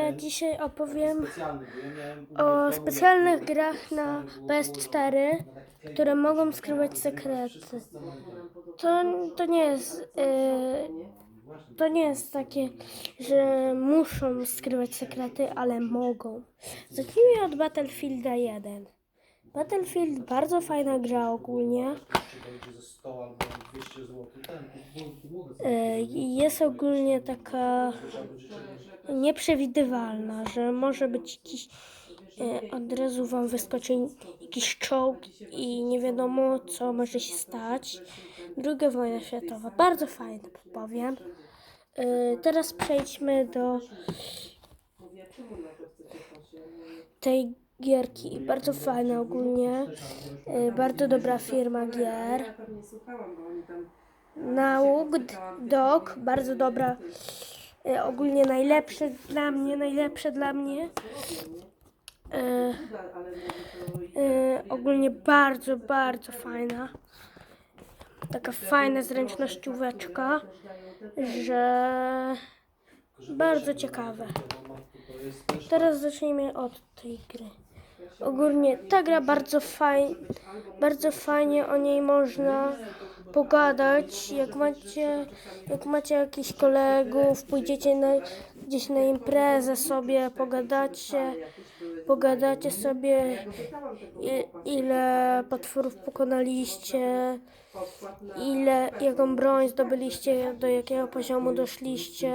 Ja dzisiaj opowiem o specjalnych grach na było PS4, na taki klej, które mogą skrywać sekrety. To, to nie jest. Yy, to nie jest takie, że muszą skrywać sekrety, ale mogą. Zacznijmy od Battlefielda 1. Battlefield bardzo fajna gra ogólnie. Czy będzie ze 100 albo 200 zł, ten, tu było- tu było i jest ogólnie taka nieprzewidywalna, że może być jakiś e, od razu wam wyskoczy jakiś czołg i nie wiadomo co może się stać. Druga wojna światowa, bardzo fajna powiem. E, teraz przejdźmy do tej gierki. Bardzo fajna ogólnie. E, bardzo dobra firma gier. Nauk Dog, bardzo dobra. E, ogólnie najlepsze dla mnie, najlepsze dla mnie. E, e, ogólnie bardzo, bardzo fajna. Taka fajna zręcznościóweczka, że bardzo ciekawe. Teraz zacznijmy od tej gry. Ogólnie ta gra bardzo fajnie, bardzo fajnie o niej można pogadać. Jak macie, jak macie jakichś kolegów, pójdziecie na, gdzieś na imprezę sobie, pogadacie, pogadacie sobie ile potworów pokonaliście, ile, jaką broń zdobyliście, do jakiego poziomu doszliście.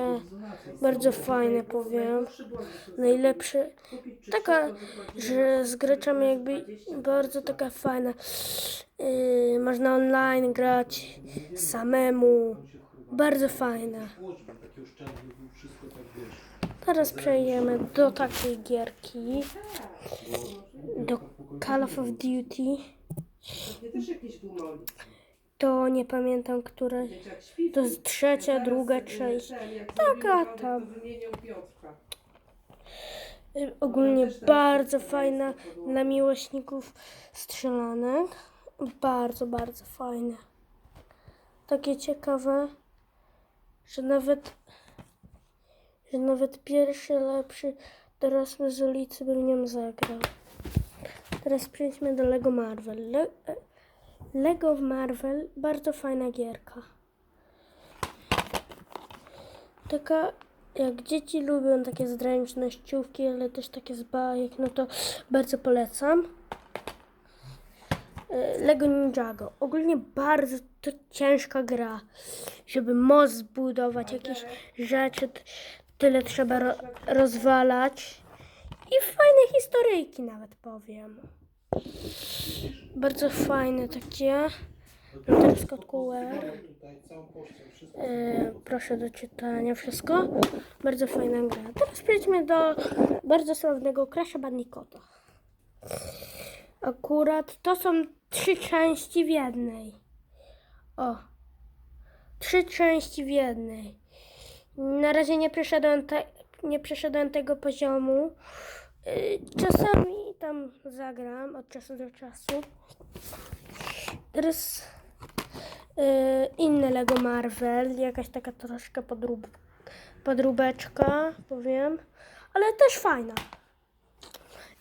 Bardzo fajne powiem. Najlepsze. Taka, że z graczami jakby bardzo taka fajna. Yy, można online grać samemu. Bardzo wiesz. Teraz przejdziemy do takiej gierki. Do Call of Duty. To nie pamiętam, które. To jest trzecia, druga, trzecia. Taka tam. Ogólnie bardzo fajna dla miłośników strzelanek. Bardzo, bardzo fajne. Takie ciekawe, że nawet, że nawet pierwszy lepszy dorosły z ulicy by w nią zagrał. Teraz przejdźmy do Lego Marvel. Le e, Lego Marvel, bardzo fajna gierka. Taka, jak dzieci lubią takie zręcznościówki, ale też takie z bajek, no to bardzo polecam. E, Lego Ninjago. Ogólnie bardzo to ciężka gra. Żeby most zbudować, jakieś rzeczy, t- tyle trzeba ro rozwalać. I fajne historyjki nawet powiem. Bardzo fajne takie. No teraz wszystko. E, proszę do czytania wszystko. Bardzo fajna gra. Teraz przejdźmy do bardzo sławnego Crash'a Bandicoota. Akurat to są trzy części w jednej. O. Trzy części w jednej. Na razie nie przeszedłem, te, nie przeszedłem tego poziomu. Y, Czasami tam zagram od czasu do czasu. Teraz y, inne Lego Marvel, jakaś taka troszkę podrób, podróbeczka, powiem, ale też fajna.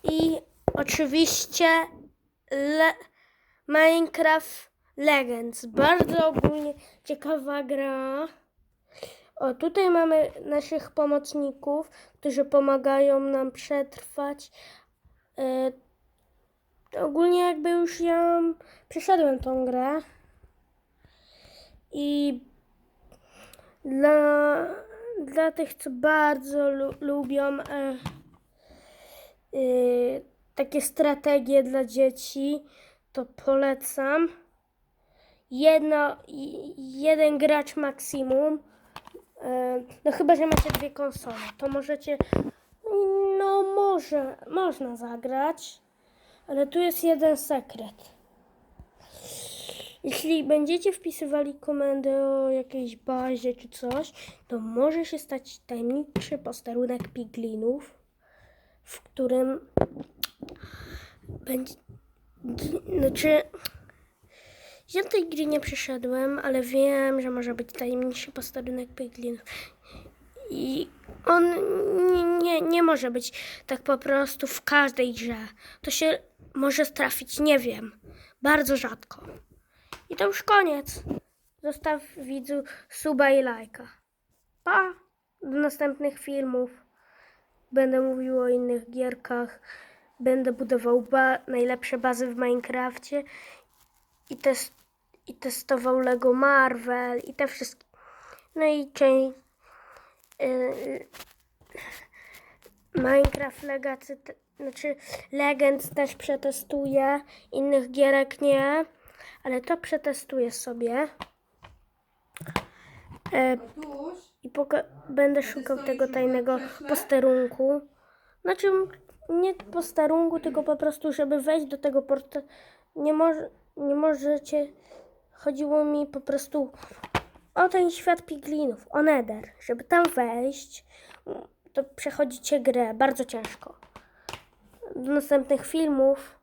I oczywiście le, Minecraft Legends, bardzo ogólnie ciekawa gra. O, tutaj mamy naszych pomocników, którzy pomagają nam przetrwać. Y, ogólnie jakby już ja przeszedłem tą grę. I dla, dla tych, co bardzo lu, lubią e, y, takie strategie dla dzieci, to polecam. Jedno, i- jeden gracz maksimum. E, no chyba, że macie dwie konsole, to możecie, no może, można zagrać, ale tu jest jeden sekret. Jeśli będziecie wpisywali komendy o jakiejś bazie czy coś, to może się stać tajemniczy posterunek piglinów, w którym będzie. Znaczy. Ja tej gry nie przeszedłem, ale wiem, że może być tajemniczy posterunek piglinów. I on nie, nie, nie może być tak po prostu w każdej grze. To się może trafić, nie wiem, bardzo rzadko. I to już koniec. Zostaw widzu suba i lajka. Pa! Do następnych filmów. Będę mówił o innych gierkach. Będę budował ba- najlepsze bazy w Minecrafcie i, tes- i testował Lego Marvel i te wszystkie. No i część. Yy, Minecraft Legacy, te- znaczy Legends też przetestuję, innych gierek nie, ale to przetestuję sobie. E, i będę szukał tego tajnego posterunku. Znaczy, nie posterunku, tylko po prostu, żeby wejść do tego portalu. Nie, może, nie możecie. Chodziło mi po prostu o ten świat piglinów, o Nether. Żeby tam wejść, to przechodzicie grę bardzo ciężko. Do następnych filmów.